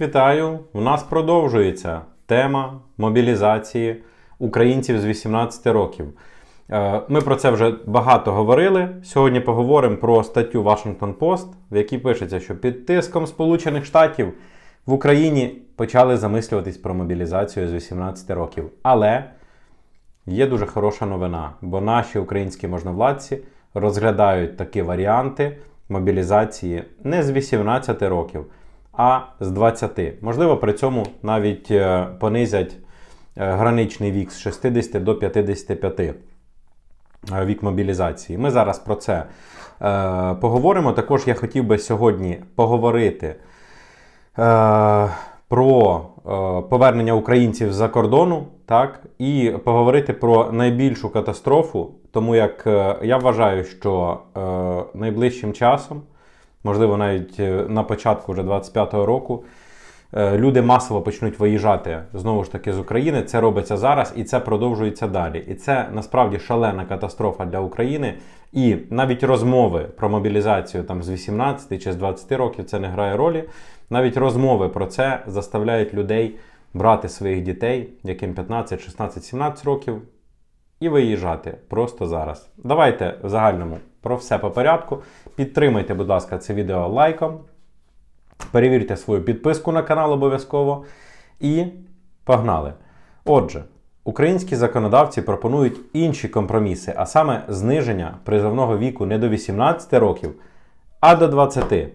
Вітаю! У нас продовжується тема мобілізації українців з 18 років. Е, Ми про це вже багато говорили. Сьогодні поговоримо про статтю Washington Post, в якій пишеться, що під тиском Сполучених Штатів в Україні почали замислюватись про мобілізацію з 18 років. Але є дуже хороша новина, бо наші українські можновладці розглядають такі варіанти мобілізації не з 18 років, а з 20. Можливо, при цьому навіть е, понизять е, граничний вік з 60 до 55 е, вік мобілізації. Ми зараз про це поговоримо. Також я хотів би сьогодні поговорити про повернення українців з-за кордону, так, і поговорити про найбільшу катастрофу, тому як я вважаю, що найближчим часом, можливо, навіть е, на початку вже 25-го року, е, люди масово почнуть виїжджати знову ж таки з України. Це робиться зараз і це продовжується далі. І це насправді шалена катастрофа для України. І навіть розмови про мобілізацію там з 18 чи з 20 років це не грає ролі. Навіть розмови про це заставляють людей брати своїх дітей, яким 15, 16, 17 років, і виїжджати просто зараз. Давайте в загальному про все по порядку. Підтримайте, будь ласка, це відео лайком. Перевірте свою підписку на канал обов'язково. І погнали. Отже, українські законодавці пропонують інші компроміси, а саме зниження призовного віку не до 18 років, а до 20.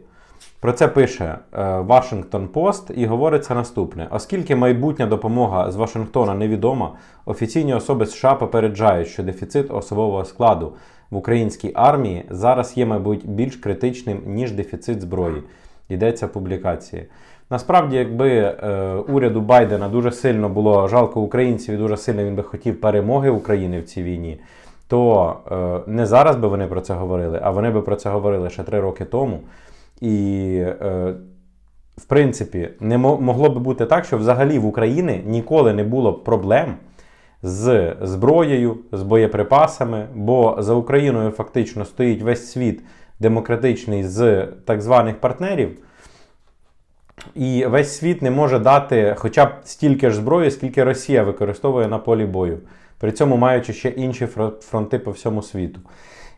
Про це пише е, Washington Post і говориться наступне: оскільки майбутня допомога з Вашингтона невідома, офіційні особи США попереджають, що дефіцит особового складу в українській армії зараз є, мабуть, більш критичним ніж дефіцит зброї. Йдеться публікації. Насправді, якби е, уряду Байдена дуже сильно було жалко українців і дуже сильно він би хотів перемоги України в цій війні, то е, не зараз би вони про це говорили, а вони би про це говорили ще три роки тому. І, е, в принципі, не мо- могло би бути так, що взагалі в Україні ніколи не було проблем з зброєю, з боєприпасами, бо за Україною фактично стоїть весь світ демократичний з так званих партнерів. І весь світ не може дати хоча б стільки ж зброї, скільки Росія використовує на полі бою, при цьому маючи ще інші фронти по всьому світу.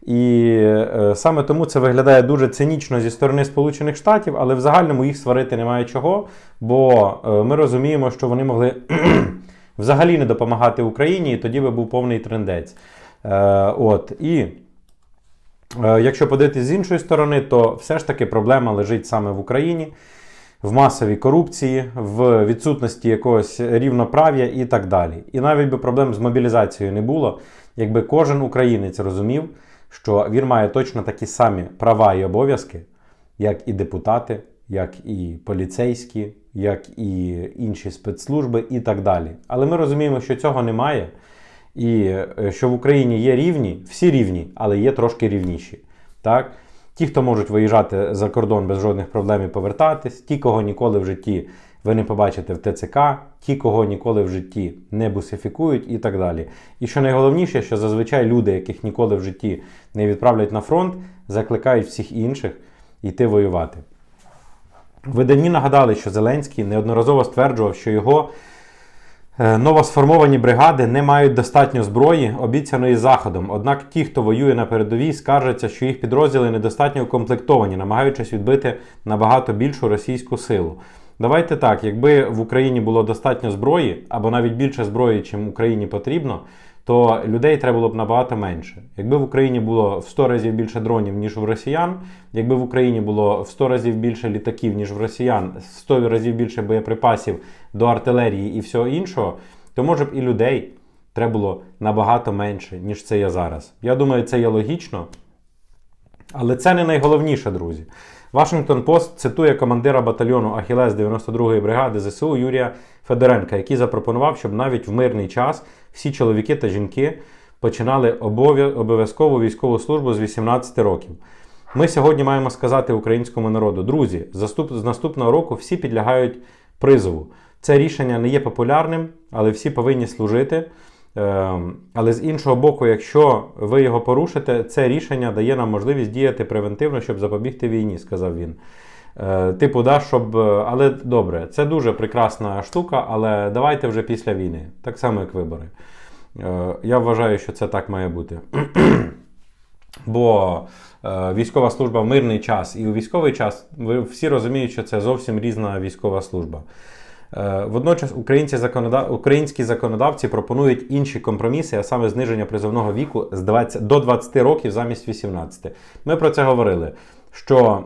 І е, саме тому це виглядає дуже цинічно зі сторони Сполучених Штатів, але в загальному їх сварити немає чого, бо е, ми розуміємо, що вони могли взагалі не допомагати Україні, і тоді би був повний трендець. Е, от, і Е, Якщо подивитися з іншої сторони, то все ж таки проблема лежить саме в Україні, в масовій корупції, в відсутності якогось рівноправ'я і так далі. І навіть би проблем з мобілізацією не було, якби кожен українець розумів, що він має точно такі самі права і обов'язки, як і депутати, як і поліцейські, як і інші спецслужби і так далі. Але ми розуміємо, що цього немає. І е, що в Україні є рівні, всі рівні, але є трошки рівніші. Так? Ті, хто можуть виїжджати за кордон без жодних проблем і повертатись, ті, кого ніколи в житті ви не побачите в ТЦК, ті, кого ніколи в житті не бусифікують і так далі. І що найголовніше, що зазвичай люди, яких ніколи в житті не відправлять на фронт, закликають всіх інших йти воювати. В виданні нагадали, що Зеленський неодноразово стверджував, що його Е, Новосформовані бригади не мають достатньо зброї, обіцяної заходом. Однак ті, хто воює на передовій, скаржаться, що їх підрозділи недостатньо укомплектовані, намагаючись відбити набагато більшу російську силу. Давайте так, якби в Україні було достатньо зброї, або навіть більше зброї, чим Україні потрібно, то людей треба було б набагато менше. Якби в Україні було в 100 разів більше дронів, ніж в росіян, якби в Україні було в 100 разів більше літаків, ніж в росіян, в 100 разів більше боєприпасів до артилерії і всього іншого, то може б і людей треба було набагато менше, ніж це є зараз. Я думаю, це є логічно. Але це не найголовніше, друзі. Вашингтон Пост цитує командира батальйону Ахілес 92-ї бригади ЗСУ Юрія Федоренка, який запропонував, щоб навіть в мирний час всі чоловіки та жінки починали обов'я- обов'язкову військову службу з 18 років. Ми сьогодні маємо сказати українському народу: друзі, з наступного року всі підлягають призову. Це рішення не є популярним, але всі повинні служити. Ем, Але з іншого боку, якщо ви його порушите, це рішення дає нам можливість діяти превентивно, щоб запобігти війні, сказав він. Е, Типу, да, щоб. е, Але добре, це дуже прекрасна штука, але давайте вже після війни. Так само, як вибори. Е, Я вважаю, що це так має бути. Бо військова служба в мирний час і у військовий час ви всі розуміють, що це зовсім різна військова служба. Е, Водночас українці законодав... українські законодавці пропонують інші компроміси, а саме зниження призовного віку з 20... до 20 років замість 18. Ми про це говорили. Що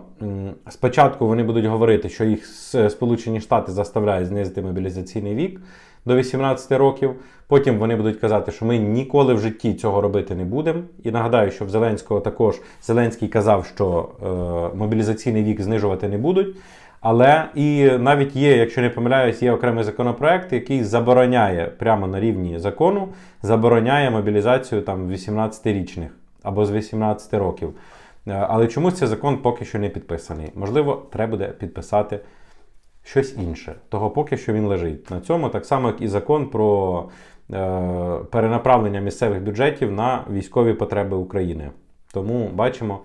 спочатку вони будуть говорити, що їх Сполучені Штати заставляють знизити мобілізаційний вік до 18 років. Потім вони будуть казати, що ми ніколи в житті цього робити не будемо. І нагадаю, що в Зеленського також Зеленський казав, що е, мобілізаційний вік знижувати не будуть. Але і навіть є, якщо не помиляюсь, є окремий законопроект, який забороняє прямо на рівні закону, забороняє мобілізацію там 18-річних або з 18 років. Е, Але чомусь цей закон поки що не підписаний. Можливо, треба буде підписати щось інше. Того поки що він лежить на цьому, так само, як і закон про е, перенаправлення місцевих бюджетів на військові потреби України. Тому бачимо,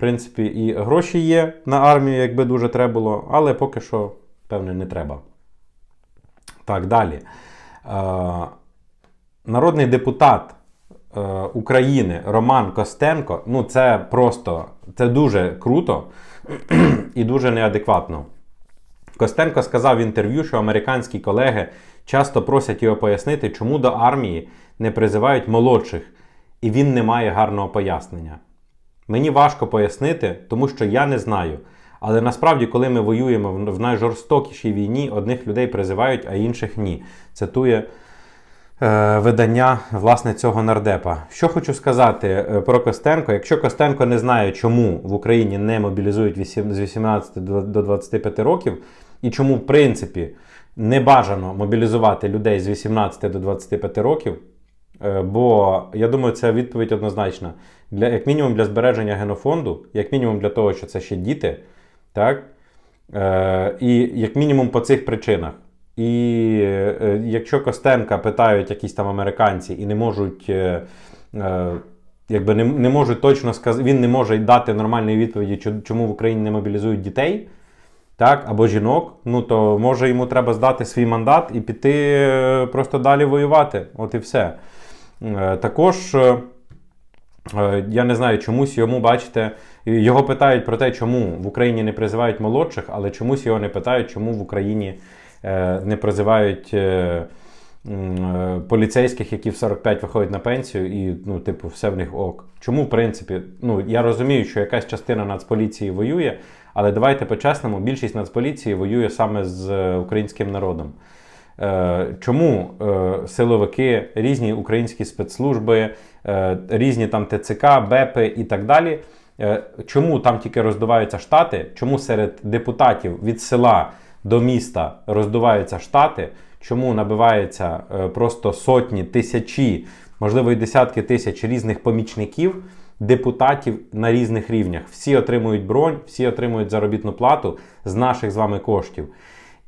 принципі, і гроші є на армію, якби дуже треба було, але поки що, певне, не треба. Так, далі. Е, народний депутат е, України Роман Костенко, ну це просто це дуже круто і дуже неадекватно. Костенко сказав в інтерв'ю, що американські колеги часто просять його пояснити, чому до армії не призивають молодших, і він не має гарного пояснення. Мені важко пояснити, тому що я не знаю. Але насправді, коли ми воюємо в найжорстокішій війні, одних людей призивають, а інших ні. Цитує е, видання власне цього нардепа. Що хочу сказати е, про Костенко. Якщо Костенко не знає, чому в Україні не мобілізують вісім- з 18 до до 25 років, і чому, в принципі, не бажано мобілізувати людей з 18 до 25 років, бо я думаю, це відповідь однозначна. Для, як мінімум для збереження генофонду, як мінімум для того, що це ще діти, так? Е, і як мінімум по цих причинах. І е, якщо Костенка питають якісь там американці і не можуть, е, е, якби не, не можуть точно сказати, він не може дати нормальної відповіді, чому в Україні не мобілізують дітей, так, або жінок, ну то може йому треба здати свій мандат і піти е, просто далі воювати. От і все. Е, Також. е, Е, Я не знаю, чомусь йому, бачите, його питають про те, чому в Україні не призивають молодших, але чомусь його не питають, чому в Україні не призивають поліцейських, які в 45 виходять на пенсію, і, ну, типу, все в них ок. Чому, в принципі, ну, я розумію, що якась частина Нацполіції воює, але давайте по-чесному, більшість Нацполіції воює саме з українським народом. Е, Чому е, силовики, різні українські спецслужби, е, різні там ТЦК, БЕПи і так далі. Чому там тільки роздуваються штати? Чому серед депутатів від села до міста роздуваються штати? Чому набиваються просто сотні, тисячі, можливо, і десятки тисяч різних помічників, депутатів на різних рівнях? Всі отримують бронь, всі отримують заробітну плату з наших з вами коштів.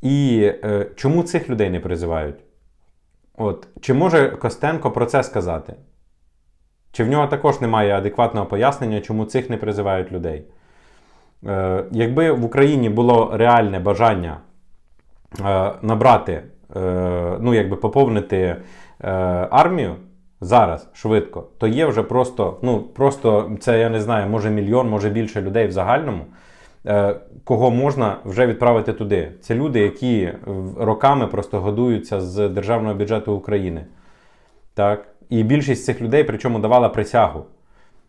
І е, чому цих людей не призивають? От, чи може Костенко про це сказати? Чи в нього також немає адекватного пояснення, чому цих не призивають людей? Е, якби в Україні було реальне бажання е, набрати, е, ну, якби поповнити е, армію зараз швидко, то є вже просто, ну, просто це я не знаю, може мільйон, може більше людей в загальному. Е, Кого можна вже відправити туди? Це люди, які роками просто годуються з державного бюджету України. Так? І більшість цих людей, причому давала присягу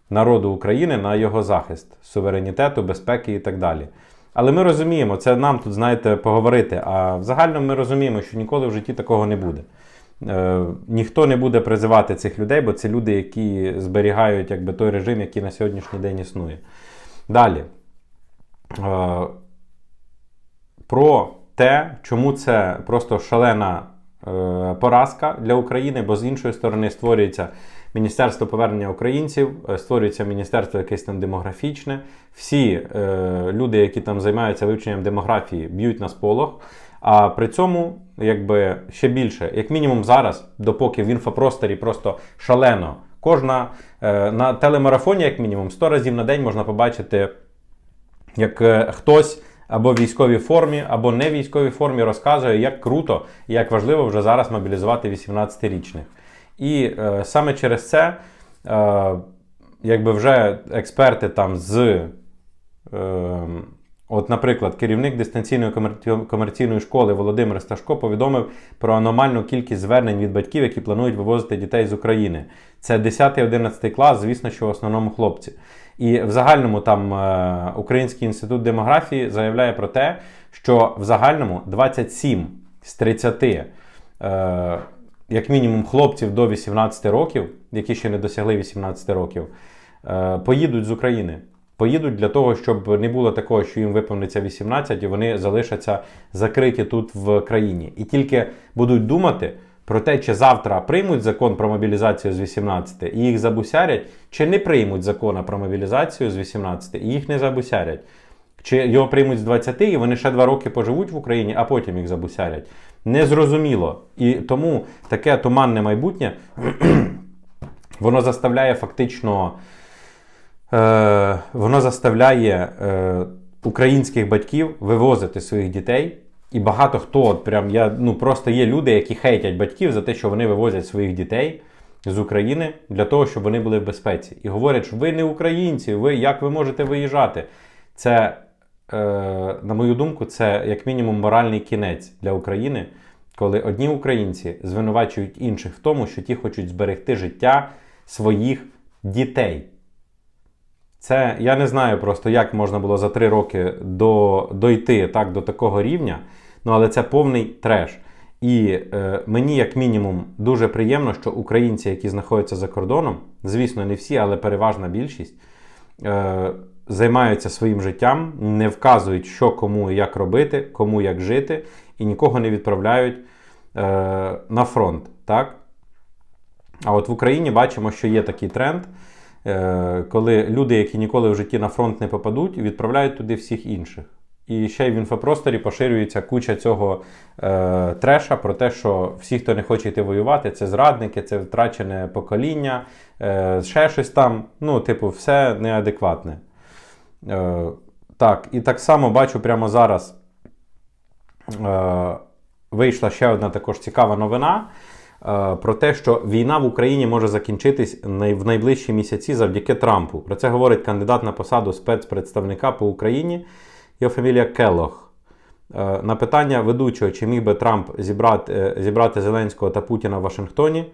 народу України на його захист, суверенітету, безпеки і так далі. Але ми розуміємо, це нам тут, знаєте, поговорити. А в загальному ми розуміємо, що ніколи в житті такого не буде. Е, ніхто не буде призивати цих людей, бо це люди, які зберігають якби, той режим, який на сьогоднішній день існує. Далі. Е, про те, чому це просто шалена е, поразка для України, бо з іншої сторони створюється Міністерство повернення українців, е, створюється міністерство якесь там демографічне. Всі е, люди, які там займаються вивченням демографії, б'ють на сполох. А при цьому, якби ще більше, як мінімум зараз, допоки в інфопросторі просто шалено. Кожна е, на телемарафоні, як мінімум, 100 разів на день можна побачити як е, хтось або в військовій формі, або не в військовій формі, розказує, як круто і як важливо вже зараз мобілізувати 18-річних. І е, саме через це, е, якби вже експерти там з. Е, От, наприклад, керівник дистанційної комер- комерційної школи Володимир Сташко повідомив про аномальну кількість звернень від батьків, які планують вивозити дітей з України. Це 10-11 клас, звісно, що в основному хлопці. І в загальному там е, Український інститут демографії заявляє про те, що в загальному 27 з 30 е, як мінімум хлопців до 18 років, які ще не досягли 18 років, е, поїдуть з України. Поїдуть для того, щоб не було такого, що їм виповниться 18 і вони залишаться закриті тут в країні. І тільки будуть думати про те, чи завтра приймуть закон про мобілізацію з 18 і їх забусярять, чи не приймуть закон про мобілізацію з 18 і їх не забусярять. Чи його приймуть з 20 і вони ще два роки поживуть в Україні, а потім їх забусярять. Незрозуміло. І тому таке туманне майбутнє воно заставляє фактично. Е, воно заставляє е, українських батьків вивозити своїх дітей. І багато хто, от прям я ну просто є люди, які хейтять батьків за те, що вони вивозять своїх дітей з України для того, щоб вони були в безпеці. І говорять, що ви не українці, ви як ви можете виїжджати? Це, е, на мою думку, це як мінімум моральний кінець для України, коли одні українці звинувачують інших в тому, що ті хочуть зберегти життя своїх дітей. Це я не знаю просто, як можна було за три роки до, дойти так, до такого рівня, ну але це повний треш. І е, мені, як мінімум, дуже приємно, що українці, які знаходяться за кордоном, звісно, не всі, але переважна більшість, е, займаються своїм життям, не вказують, що кому і як робити, кому як жити, і нікого не відправляють е, на фронт. так? А от в Україні бачимо, що є такий тренд. Е, коли люди, які ніколи в житті на фронт не попадуть, відправляють туди всіх інших. І ще й в інфопросторі поширюється куча цього е, треша про те, що всі, хто не хоче йти воювати, це зрадники, це втрачене покоління, е, ще щось там. Ну, типу, все неадекватне. Е, так, і так само бачу прямо зараз. Е, вийшла ще одна також цікава новина. Е, про те, що війна в Україні може закінчитись в найближчі місяці завдяки Трампу. Про це говорить кандидат на посаду спецпредставника по Україні. Його фамілія Келох. Е, на питання ведучого, чи міг би Трамп зібрати е, зібрати Зеленського та Путіна в Вашингтоні,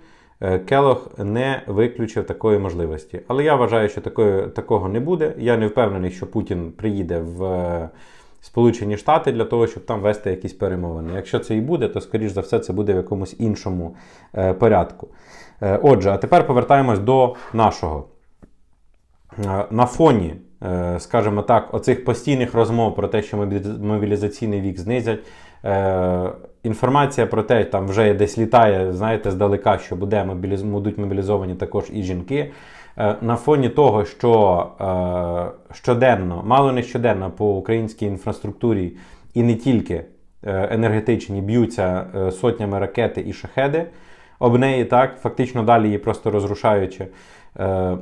Келох не виключив такої можливості. Але я вважаю, що такої, такого не буде. Я не впевнений, що Путін приїде в. Сполучені Штати для того, щоб там вести якісь перемовини. Якщо це і буде, то, скоріш за все, це буде в якомусь іншому е, порядку. Е, отже, а тепер повертаємось до нашого. Е, на фоні, е, скажімо так, оцих постійних розмов про те, що мобілізаційний вік знизять. Е, інформація про те, там вже десь літає, знаєте, здалека, що буде мобіліз... будуть мобілізовані також і жінки. Е, на фоні того, що е, щоденно, мало не щоденно по українській інфраструктурі і не тільки е, енергетичні б'ються сотнями ракети і шахеди об неї, так, фактично далі її просто розрушаючи.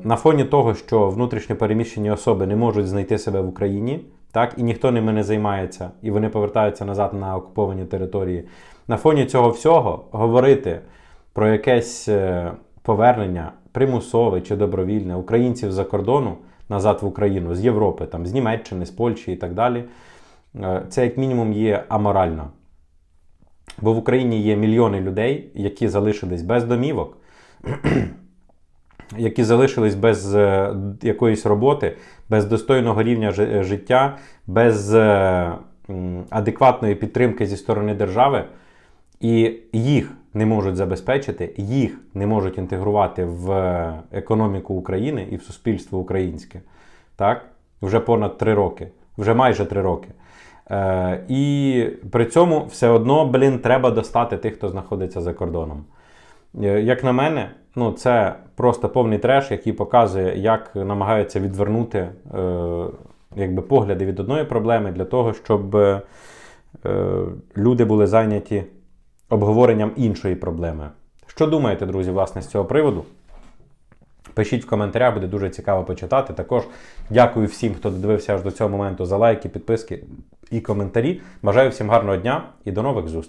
На фоні того, що внутрішньо переміщені особи не можуть знайти себе в Україні, так, і ніхто ними не займається, і вони повертаються назад на окуповані території. На фоні цього всього говорити про якесь повернення примусове чи добровільне українців за кордону назад в Україну з Європи, там, з Німеччини, з Польщі і так далі, е, це як мінімум є аморально. Бо в Україні є мільйони людей, які залишились без домівок, які залишились без е, якоїсь роботи, без достойного рівня життя, без е, адекватної підтримки зі сторони держави. І їх не можуть забезпечити, їх не можуть інтегрувати в економіку України і в суспільство українське. Так? Вже понад три роки, вже майже три роки. Е, І при цьому все одно, блін, треба достати тих, хто знаходиться за кордоном. Е, як на мене, ну це просто повний треш, який показує, як намагаються відвернути е, якби, погляди від одної проблеми для того, щоб е, люди були зайняті обговоренням іншої проблеми. Що думаєте, друзі, власне, з цього приводу? Пишіть в коментарях, буде дуже цікаво почитати. Також дякую всім, хто додивився аж до цього моменту за лайки, підписки і коментарі. Бажаю всім гарного дня і до нових зустрічей.